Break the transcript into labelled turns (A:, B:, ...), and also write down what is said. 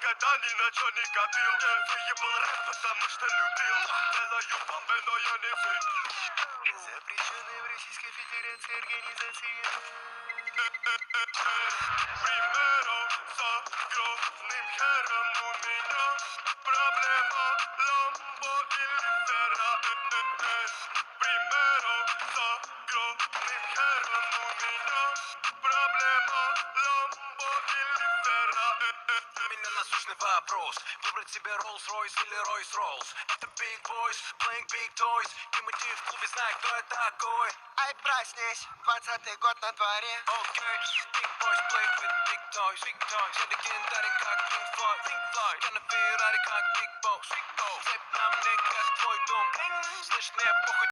A: никогда ни на чё не копил выебал рэп, потому что любил Делаю бомбы, но я не фейк Запрещенные в Российской Федерации организации Примеру с огромным хером у меня Проблема Ламбо или Ferrari Примеру с огромным хером у меня Проблема Ламбо
B: Меня насущный вопрос. Выбрать себе Rolls-Royce или Royce-Rolls Это Big Boys, playing big toys. Тимати в клубе знает, кто я такой.
C: Ай, проснись, двадцатый год на дворе.
B: Окей, Big Boys play with big toys. Big toys. Я легендарен как Pink Floyd. Pink Floyd. Я на Феррари как Big Boss. Big Boss. Цепь на мне как твой дом. Слышь, мне похуй